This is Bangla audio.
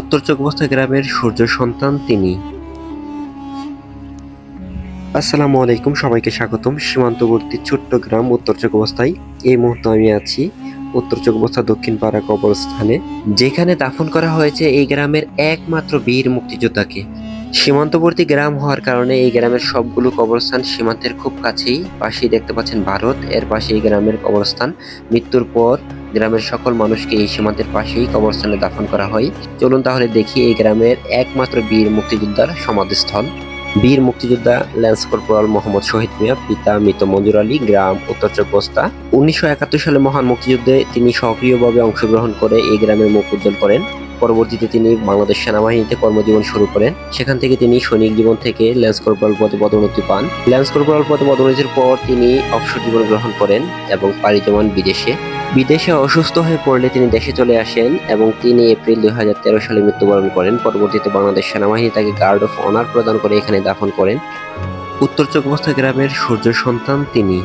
উত্তর চকবস্তা গ্রামের সূর্য সন্তান তিনি। আসসালামু আলাইকুম, সবাইকে স্বাগতম। সীমান্তবর্তী ছোট্ট গ্রাম উত্তর চকবস্তায় এই মুহূর্তে আমি আছি উত্তর চকবস্তা দক্ষিণ পাড়া কবরস্থানে, যেখানে দাফন করা হয়েছে এই গ্রামের একমাত্র বীর মুক্তিযোদ্ধাকে। সীমান্তবর্তী গ্রাম হওয়ার কারণে এই গ্রামের সবগুলো কবরস্থান সীমান্তের খুব কাছেই। পাশেই দেখতে পাচ্ছেন ভারত, এর পাশে এই গ্রামের কবরস্থান। মৃত্যুর পর গ্রামের সকল মানুষকে এই সীমান্তের পাশেই কবরস্থানে দাফন করা হয়। চলুন তাহলে দেখি এই গ্রামের একমাত্র বীর মুক্তিযোদ্ধার সমাধিস্থল। বীর মুক্তিযোদ্ধা ল্যান্স কর্পোরাল মোহাম্মদ শহীদ মিয়া, পিতা মৃত মঞ্জুর আলী, গ্রাম উত্তর চকবস্তা উনিশশো সালে মহান মুক্তিযুদ্ধে তিনি সক্রিয়ভাবে অংশগ্রহণ করে এই গ্রামের মুখ উজ্জ্বল করেন। পরবর্তীতে তিনি বাংলাদেশ সেনাবাহিনীতে কর্মজীবন শুরু করেন। সেখান থেকে তিনি সৈনিক জীবন থেকে ল্যান্স কর্পোরাল পদে পদোন্নতি পান। ল্যান্স কর্পোরাল পদে পদোন্নতির পর তিনি অবসর জীবন গ্রহণ করেন এবং পাড়ি জমান বিদেশে। বিদেশে অসুস্থ হয়ে পড়লে তিনি দেশে চলে আসেন এবং তিনি এপ্রিল দুই হাজার তেরো সালে মৃত্যুবরণ করেন। পরবর্তীতে বাংলাদেশ সেনাবাহিনী তাকে গার্ড অফ অনার প্রদান করে এখানে দাফন করেন। উত্তর চকবস্তা গ্রামের সূর্য সন্তান তিনি।